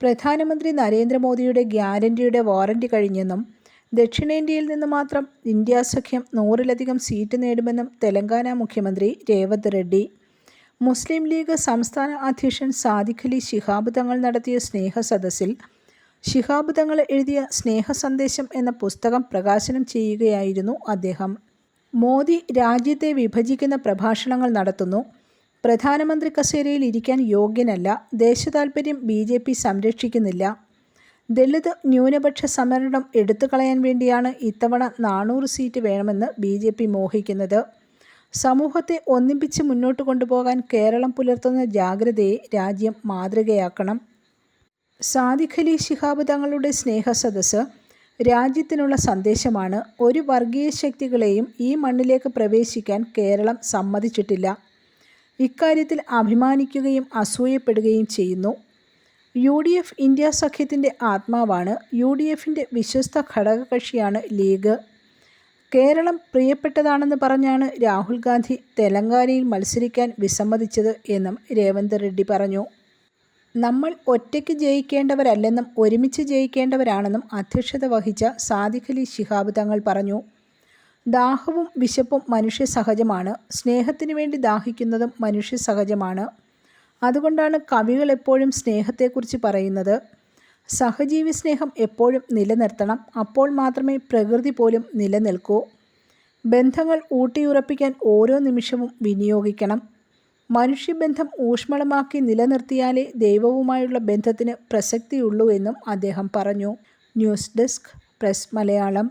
പ്രധാനമന്ത്രി നരേന്ദ്രമോദിയുടെ ഗ്യാരണ്ടിയുടെ വാറന്റി കഴിഞ്ഞെന്നും ദക്ഷിണേന്ത്യയിൽ നിന്ന് മാത്രം ഇന്ത്യാ സഖ്യം നൂറിലധികം സീറ്റ് നേടുമെന്നും തെലങ്കാന മുഖ്യമന്ത്രി രേവന്ത് റെഡ്ഡി. മുസ്ലിം ലീഗ് സംസ്ഥാന അധ്യക്ഷൻ സാദിഖ് അലി ശിഹാബ് തങ്ങൾ നടത്തിയ സ്നേഹ സദസ്സിൽ ശിഹാബ് തങ്ങൾ എഴുതിയ സ്നേഹ സന്ദേശം എന്ന പുസ്തകം പ്രകാശനം ചെയ്യുകയായിരുന്നു അദ്ദേഹം. മോദി രാജ്യത്തെ വിഭജിക്കുന്ന പ്രഭാഷണങ്ങൾ നടത്തുന്നു പ്രധാനമന്ത്രി കസേരയിൽ ഇരിക്കാൻ യോഗ്യനല്ല ദേശതാൽപര്യം ബി ജെ പി സംരക്ഷിക്കുന്നില്ല. ദളിത് ന്യൂനപക്ഷ സംവരണം എടുത്തുകളയാൻ വേണ്ടിയാണ് ഇത്തവണ നാനൂറ് സീറ്റ് വേണമെന്ന് ബി ജെ പി മോഹിക്കുന്നത്. സമൂഹത്തെ ഒന്നിപ്പിച്ച് മുന്നോട്ട് കൊണ്ടുപോകാൻ കേരളം പുലർത്തുന്ന ജാഗ്രതയെ രാജ്യം മാതൃകയാക്കണം. സാദിഖലി ശിഹാബ് തങ്ങളുടെ സ്നേഹസദസ്സ് രാജ്യത്തിനുള്ള സന്ദേശമാണ്. ഒരു വർഗീയ ശക്തികളെയും ഈ മണ്ണിലേക്ക് പ്രവേശിക്കാൻ കേരളം സമ്മതിച്ചിട്ടില്ല. ഇക്കാര്യത്തിൽ അഭിമാനിക്കുകയും അസൂയപ്പെടുകയും ചെയ്യുന്നു. യു ഡി എഫ് ഇന്ത്യ സഖ്യത്തിന്റെ ആത്മാവാണ്. യു ഡി എഫിന്റെ വിശ്വസ്ത ഘടകകക്ഷിയാണ് ലീഗ്. കേരളം പ്രിയപ്പെട്ടതാണെന്ന് പറഞ്ഞാണ് രാഹുൽ ഗാന്ധി തെലങ്കാനയിൽ മത്സരിക്കാൻ വിസമ്മതിച്ചത് എന്നും രേവന്ത് റെഡ്ഡി പറഞ്ഞു. നമ്മൾ ഒറ്റയ്ക്ക് ജയിക്കേണ്ടവരല്ലെന്നും ഒരുമിച്ച് ജയിക്കേണ്ടവരാണെന്നും അധ്യക്ഷത വഹിച്ച സാദിഖലി ശിഹാബ് തങ്ങൾ പറഞ്ഞു. ദാഹവും വിശപ്പും മനുഷ്യ സഹജമാണ് സ്നേഹത്തിനു വേണ്ടി ദാഹിക്കുന്നതും മനുഷ്യ സഹജമാണ് അതുകൊണ്ടാണ് കവികൾ എപ്പോഴും സ്നേഹത്തെക്കുറിച്ച് പറയുന്നത്. സഹജീവി സ്നേഹം എപ്പോഴും നിലനിർത്തണം. അപ്പോൾ മാത്രമേ പ്രകൃതി പോലും നിലനിൽക്കൂ. ബന്ധങ്ങൾ ഊട്ടിയുറപ്പിക്കാൻ ഓരോ നിമിഷവും വിനിയോഗിക്കണം. മനുഷ്യബന്ധം ഊഷ്മളമാക്കി നിലനിർത്തിയാലേ ദൈവവുമായുള്ള ബന്ധത്തിന് പ്രസക്തിയുള്ളൂ എന്നും അദ്ദേഹം പറഞ്ഞു. News desk press Malayalam.